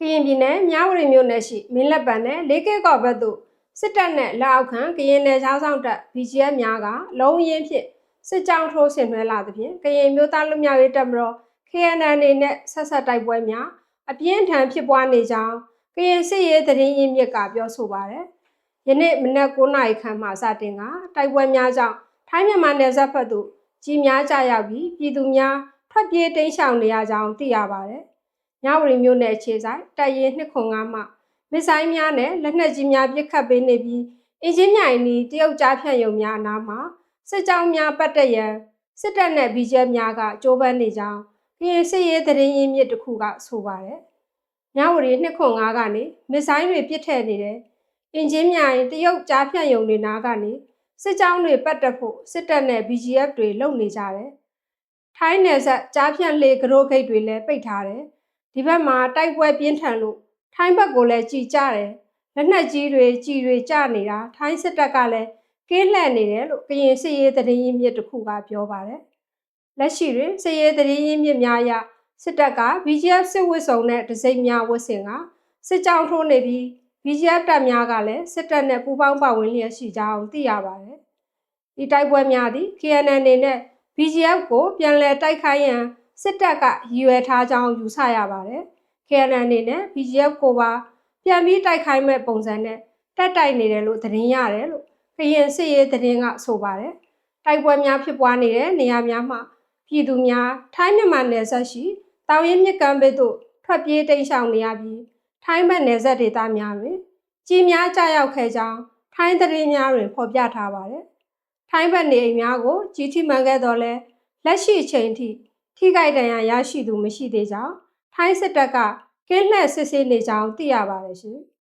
ကရင်ပြည်နယ်မြဝတီမြို့နယ်ရှိမင်းလက်ပံနဲ့လေးကဲကော့ဘက်သို့စစ်တပ်နဲ့လက်အောက်ခံကရင်နယ်ချောင်းဆောင်တပ် BGF များကလုံးရင်းဖြင့်စစ်ကြောင်းထိုးဆင်နွှဲလာသဖြင့်ကရင်မျိုးသားလူမျိုးရေးတပ်မတော် KNN နေနဲ့ဆက်ဆက်တိုက်ပွဲများအပြင်းထန်ဖြစ်ပွားနေကြောင်းကရင်စစ်ရေးသတင်းရင်းမြစ်ကပြောဆိုပါရယ်ယနေ့မနက်9:00နာရီခန့်မှစတင်ကတိုက်ပွဲများကြောင့်ထိုင်းမြန်မာနယ်စပ်ဘက်သို့ကြီးများကြရောက်ပြီးပြည်သူများထွက်ပြေးတိမ်းရှောင်နေရကြောင်းသိရပါတယ်။ မြဝတီမြို့နယ်အခြေဆိုင်တပ်ရင်း205မှမစ်ဆိုင်များနဲ့လက်နက်ကြီးများပစ်ခတ်ပေးနေပြီးအင်ဂျင်မြိုင်နီတရုတ်ကြားဖြန့်ယုံများအနားမှာစစ်ကြောင်းများပတ်သက်ရန်စစ်တပ်နဲ့ BGF များကကြိုးပမ်းနေကြောင်းကရင်စစ်ရေးသတင်းရင်းမြစ်တစ်ခုကဆိုပါတယ်။မြဝတီ205ကနေမစ်ဆိုင်တွေပစ်ထည့်နေတယ်။အင်ဂျင်မြိုင်တရုတ်ကြားဖြန့်ယုံတွေနားကနေစစ်ကြောင်းတွေပတ်သက်ဖို့စစ်တပ်နဲ့ BGF တွေလုံနေကြတယ်။ထိုင်းနယ်ဆက်ကြားဖြန့်လေကရိုးဂိတ်တွေလည်းပိတ်ထားတယ်။ ဒီဘက်မှာတိုက်ပွဲပြင်းထန်လို့ထိုင်းဘက်ကိုလည်းကြည်ကြတယ်။လက်နက်ကြီးတွေကြည်တွေကျနေတာထိုင်းစစ်တပ်ကလည်းကင်းလှည့်နေတယ်လို့ကရင်စစ်ရေးသတင်းရင်းမြစ်တစ်ခုကပြောပါတယ်။လက်ရှိတွင်စစ်ရေးသတင်းရင်းမြစ်များအရစစ်တပ်က BGF စစ်ဝစ်စုံနဲ့ဒစိမ့်များဝတ်ဆင်ကစစ်ကြောင်းထိုးနေပြီး BGF တပ်များကလည်းစစ်တပ်နဲ့ပူးပေါင်းပါဝင်လျက်ရှိကြောင်းသိရပါတယ်။ဒီတိုက်ပွဲများသည် KNN အနေနဲ့ BGF ကိုပြန်လည်တိုက်ခိုက်ရန် စစ်တပ်ကရည်ရွယ်ထားကြောင်းယူဆရပါတယ်။ KNN အနေနဲ့ BGF ကိုပါပြန်ပြီးတိုက်ခိုက်မဲ့ပုံစံနဲ့တက်တိုက်နေတယ်လို့သတင်းရတယ်လို့ခရင်စစ်ရေးသတင်းကဆိုပါတယ်။တိုက်ပွဲများဖြစ်ပွားနေတဲ့နေရာများမှာပြည်သူများထိုင်းမြန်မာနယ်စပ်ရှိတောင်ရင်မြစ်ကမ်းဘေးသို့ထွက်ပြေးတိမ်းရှောင်နေရပြီးထိုင်းဘက်နယ်စပ်ဒေသများတွင်ကြီးများကြရောက်ခဲ့ကြောင်းထိုင်းသတင်းများတွင်ဖော်ပြထားပါတယ်။ထိုင်းဘက်နေအိမ်များကိုကြီးထိမှန်ခဲ့တော့လဲလက်ရှိအချိန်ထိ ထိခိုက်ဒဏ်ရာရရှိသူမရှိသေးကြောင်းထိုင်းစစ်တပ်ကကင်းလှည့်စစ်ဆေးနေကြောင်းသိရပါတယ်ရှင်။